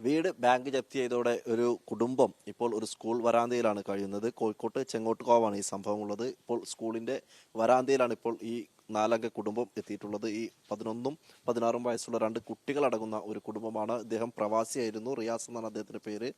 വീട് ബാങ്ക് ജപ്തി ചെയ്തതോടെ ഒരു കുടുംബം ഇപ്പോൾ ഒരു സ്കൂൾ വരാന്തയിലാണ് കഴിയുന്നത്. കോഴിക്കോട്ട് ചെങ്ങോട്ടുകാവാണ് ഈ സംഭവം ഉള്ളത്. ഇപ്പോൾ സ്കൂളിന്റെ വരാന്തയിലാണ് ഇപ്പോൾ ഈ നാലംഗ കുടുംബം എത്തിയിട്ടുള്ളത്. ഈ പതിനൊന്നും പതിനാറും വയസ്സുള്ള രണ്ട് കുട്ടികളടങ്ങുന്ന ഒരു കുടുംബമാണ് അദ്ദേഹം. പ്രവാസിയായിരുന്നു. റിയാസ് എന്നാണ് അദ്ദേഹത്തിന്റെ പേര്.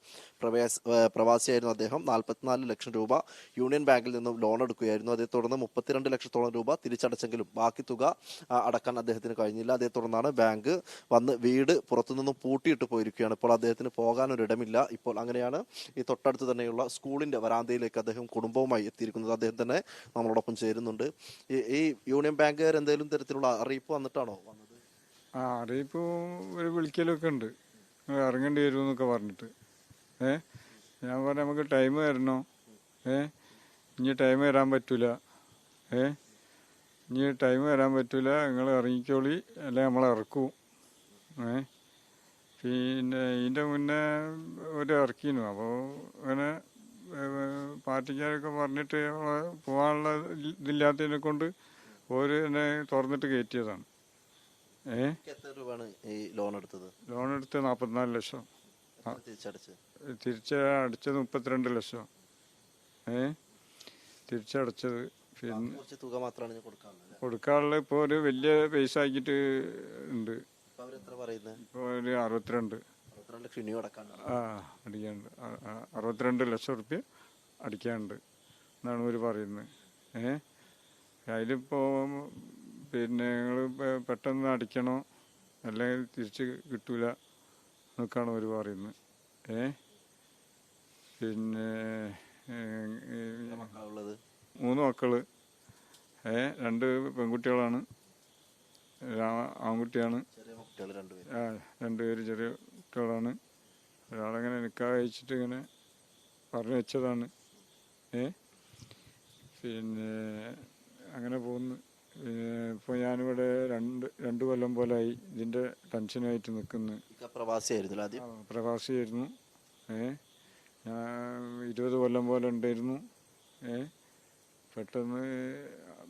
പ്രവാസി പ്രവാസിയായിരുന്നു അദ്ദേഹം. നാൽപ്പത്തിനാല് ലക്ഷം രൂപ യൂണിയൻ ബാങ്കിൽ നിന്നും ലോൺ എടുക്കുകയായിരുന്നു. അതേ തുടർന്ന് മുപ്പത്തിരണ്ട് ലക്ഷത്തോളം രൂപ തിരിച്ചടച്ചെങ്കിലും ബാക്കി തുക അടക്കാൻ അദ്ദേഹത്തിന് കഴിഞ്ഞില്ല. അതേ തുടർന്നാണ് ബാങ്ക് വന്ന് വീട് പുറത്തുനിന്നും പൂട്ടിയിട്ട് പോയിരിക്കുകയാണ്. ഇപ്പോൾ അദ്ദേഹത്തിന് പോകാനൊരിടമില്ല. ഇപ്പോൾ അങ്ങനെയാണ് ഈ തൊട്ടടുത്ത് തന്നെയുള്ള സ്കൂളിന്റെ വരാന്തയിലേക്ക് അദ്ദേഹം കുടുംബവുമായി എത്തിയിരിക്കുന്നത്. അദ്ദേഹം തന്നെ നമ്മളോടൊപ്പം ചേരുന്നുണ്ട്. ഈ യൂണിയൻ ബാങ്കുകാർ എന്തെങ്കിലും തരത്തിലുള്ള അറിയിപ്പ് വന്നിട്ടാണോ വന്നത്? ആ അറിയിപ്പ് ഒരു വിളിക്കലൊക്കെ ഉണ്ട്. ഇറങ്ങേണ്ടി വരും എന്നൊക്കെ പറഞ്ഞിട്ട്. ഏ ഞാൻ പറഞ്ഞ നമുക്ക് ടൈം തരണോ? ഏ ഇനി ടൈം തരാൻ പറ്റൂല. ഏ ഇനി ടൈം തരാൻ പറ്റൂല. നിങ്ങൾ ഇറങ്ങിക്കോളി. അല്ലെ നമ്മൾ ഇറക്കും. ഏ പിന്നെ ഇതിന്റെ മുന്നേ ഒരു ഇറക്കിയിരുന്നു. അപ്പോൾ അങ്ങനെ പാർട്ടിക്കാരൊക്കെ പറഞ്ഞിട്ട് പോകാനുള്ള ഇതില്ലാത്തതിനെ കൊണ്ട് ഓര് എന്നെ തുറന്നിട്ട് കയറ്റിയതാണ്. ഏ? എത്ര രൂപയാണ് ഈ ലോൺ എടുത്തത്? ലോൺ എടുത്ത് നാൽപ്പത്തിനാല് ലക്ഷം. തിരിച്ച തിരിച്ചടച്ച്? തിരിച്ച് അടച്ചത് മുപ്പത്തിരണ്ട് ലക്ഷം. ഏ? തിരിച്ചടച്ചത് പിന്നെ കുറച്ച് തുക മാത്രമാണ് ഞാൻ കൊടുക്കാറുള്ളത് കൊടുക്കാനുള്ള ഇപ്പോൾ ഒരു വലിയ പൈസ ആക്കിയിട്ട് ഉണ്ട്. അപ്പൊ അവരെത്ര പറയുന്നത്? ഇപ്പോൾ ഒരു അറുപത്തിരണ്ട്. അടക്കാനുണ്ട് ആ അടിക്കാനുണ്ട്. ആ, ആ, അറുപത്തിരണ്ട് ലക്ഷം റുപ്യ അടിക്കാനുണ്ട് എന്നാണ് ഇവർ പറയുന്നത്. ഏ? അതിലിപ്പോൾ പിന്നെ നിങ്ങൾ പെട്ടെന്ന് അടിക്കണോ അല്ലെങ്കിൽ തിരിച്ച് കിട്ടൂല എന്നൊക്കെയാണ് അവർ പറയുന്നത്. ഏ? പിന്നെ മൂന്ന് മക്കൾ. ഏ രണ്ട് പെൺകുട്ടികളാണ്. ആൺകുട്ടിയാണ്. ആ രണ്ടുപേര് ചെറിയ കുട്ടികളാണ്. ഒരാളങ്ങനെ നിൽക്കാതെ അയച്ചിട്ട് ഇങ്ങനെ പറഞ്ഞു വെച്ചതാണ് ഏ? പിന്നെ അങ്ങനെ പോകുന്നു. ഇപ്പോൾ ഞാനിവിടെ രണ്ട് രണ്ട് കൊല്ലം പോലായി ഇതിന്റെ ടെൻഷനായിട്ട് നിൽക്കുന്നു. പ്രവാസിയായിരുന്നു പ്രവാസിയായിരുന്നു. ഏ ഞാൻ ഇരുപത് കൊല്ലം പോലെ ഉണ്ടായിരുന്നു. ഏ പെട്ടെന്ന്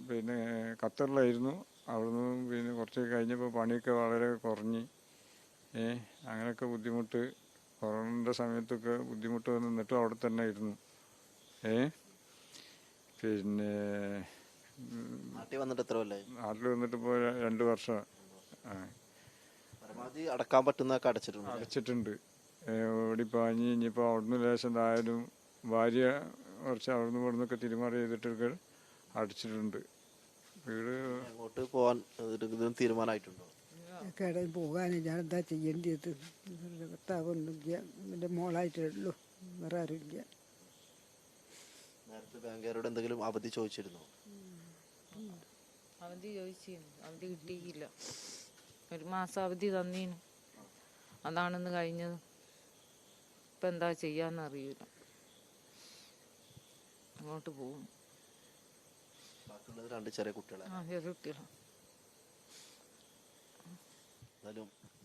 പിന്നെ ഖത്തറിലായിരുന്നു. അവിടുന്ന് പിന്നെ കുറച്ച് കഴിഞ്ഞപ്പോൾ പണിയൊക്കെ വളരെ കുറഞ്ഞ്. ഏ അങ്ങനെയൊക്കെ ബുദ്ധിമുട്ട് കൊറോണന്റെ സമയത്തൊക്കെ ബുദ്ധിമുട്ട് വന്ന് നിന്നിട്ടും അവിടെ തന്നെ ആയിരുന്നു. ഏ പിന്നെ നാട്ടിൽ വന്നിട്ട് എത്ര കൊല്ലായി? നാട്ടിൽ വന്നിട്ട് ഇപ്പോൾ രണ്ട് വർഷം. പരമാവധി അടക്കാൻ പറ്റുന്നതൊക്കെ അടച്ചിട്ടുണ്ട്. അടച്ചിട്ടുണ്ട്. ഓടിപ്പാഞ്ഞ് ഇനിയിപ്പോൾ അവിടുന്ന് ലേശം ആയാലും ഭാര്യ കുറച്ച് അവിടുന്ന് ഇവിടുന്നൊക്കെ തിരുമാറി ചെയ്തിട്ടൊക്കെ അടച്ചിട്ടുണ്ട്. വീട് അങ്ങോട്ട് പോകാൻ ഇതിനും തീരുമാനമായിട്ടുണ്ടോ? കടയിൽ പോകാൻ ഞാൻ എന്താ ചെയ്യേണ്ടത് ഭർത്താവൊന്നുമില്ല. എന്റെ മോളായിട്ടുള്ളൂ വേറെ ആരുമില്ല. നേരത്തെ ബാങ്കുകാരോട് എന്തെങ്കിലും അവധി ചോദിച്ചിരുന്നോ? അവധി ചോദിച്ചിരുന്നു. അവധി കിട്ടിയില്ല. ഒരു മാസം അവധി തന്നീനു. അതാണെന്ന് കഴിഞ്ഞത്. ഇപ്പം എന്താ ചെയ്യാന്ന് അറിയില്ല അങ്ങോട്ട് പോകും. രണ്ട് ചെറിയ കുട്ടികളെ. ആ ചെറിയ കുട്ടികളാണ്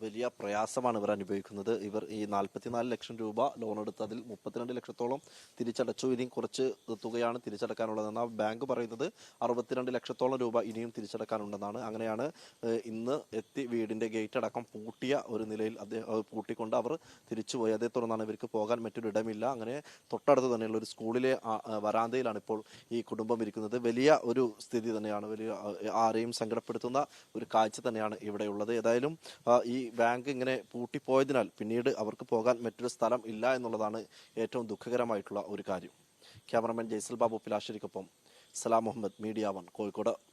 വലിയ പ്രയാസമാണ് ഇവർ അനുഭവിക്കുന്നത്. ഇവർ ഈ നാൽപ്പത്തിനാല് ലക്ഷം രൂപ ലോൺ എടുത്ത് അതിൽ മുപ്പത്തിരണ്ട് ലക്ഷത്തോളം തിരിച്ചടച്ചു. ഇനിയും കുറച്ച് തുകയാണ് തിരിച്ചടക്കാനുള്ളത് എന്നാൽ ബാങ്ക് പറയുന്നത്. അറുപത്തിരണ്ട് ലക്ഷത്തോളം രൂപ ഇനിയും തിരിച്ചടക്കാനുണ്ടെന്നാണ്. അങ്ങനെയാണ് ഇന്ന് എത്തി വീടിന്റെ ഗേറ്റ് അടക്കം പൂട്ടിയ ഒരു നിലയിൽ അദ്ദേഹം പൂട്ടിക്കൊണ്ട് അവർ തിരിച്ചു പോയി. അതേ തുടർന്നാണ് ഇവർക്ക് പോകാൻ മറ്റൊരു ഇടമില്ല. അങ്ങനെ തൊട്ടടുത്ത് തന്നെയുള്ള ഒരു സ്കൂളിലെ വരാന്തയിലാണ് ഇപ്പോൾ ഈ കുടുംബം ഇരിക്കുന്നത്. വലിയ ഒരു സ്ഥിതി തന്നെയാണ്. വലിയ ആരെയും സങ്കടപ്പെടുത്തുന്ന ഒരു കാഴ്ച തന്നെയാണ് ഇവിടെയുള്ളത്. ഏതായാലും ഈ ബാങ്ക് ഇങ്ങനെ പൂട്ടിപ്പോയതിനാൽ പിന്നീട് അവർക്ക് പോകാൻ മറ്റൊരു സ്ഥലം ഇല്ല എന്നുള്ളതാണ് ഏറ്റവും ദുഃഖകരമായിട്ടുള്ള ഒരു കാര്യം. ക്യാമറമാൻ ജയ്സൽ ബാബു പിലാശ്ശേരിക്കൊപ്പം സലാം മുഹമ്മദ് മീഡിയ വൺ കോഴിക്കോട്.